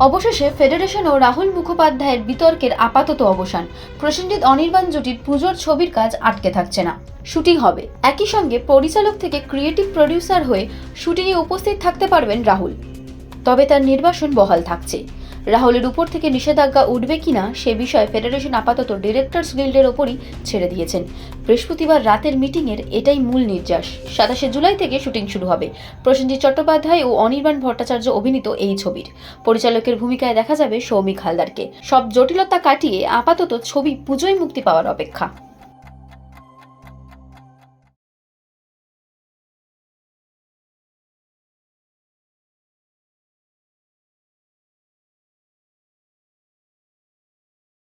অবশেষে ফেডারেশন ও রাহুল মুখোপাধ্যায়ের বিতর্কের আপাতত অবসান। প্রসেনজিৎ অনির্বাণ জুটির পুজোর ছবির কাজ আটকে থাকছে না। শুটিং হবে। একই সঙ্গে পরিচালক থেকে ক্রিয়েটিভ প্রডিউসার হয়ে শুটিংয়ে উপস্থিত থাকতে পারবেন রাহুল। তবে তার নির্বাসন বহাল থাকছে। রাহুলের উপর থেকে নিষেধাজ্ঞা উঠবে কিনা সে বিষয়ে ফেডারেশন আপাতত ডিরেক্টরস গিল্ডের ওপরই ছেড়ে দিয়েছেন। বৃহস্পতিবার রাতের মিটিংয়ের এটাই মূল নির্যাস। সাতাশে জুলাই থেকে শুটিং শুরু হবে। প্রসেনজিৎ চট্টোপাধ্যায় ও অনির্বাণ ভট্টাচার্য অভিনীত এই ছবির। পরিচালকের ভূমিকায় দেখা যাবে সৌমিক হালদারকে। সব জটিলতা কাটিয়ে আপাতত ছবি পুজোয় মুক্তি পাওয়ার অপেক্ষা।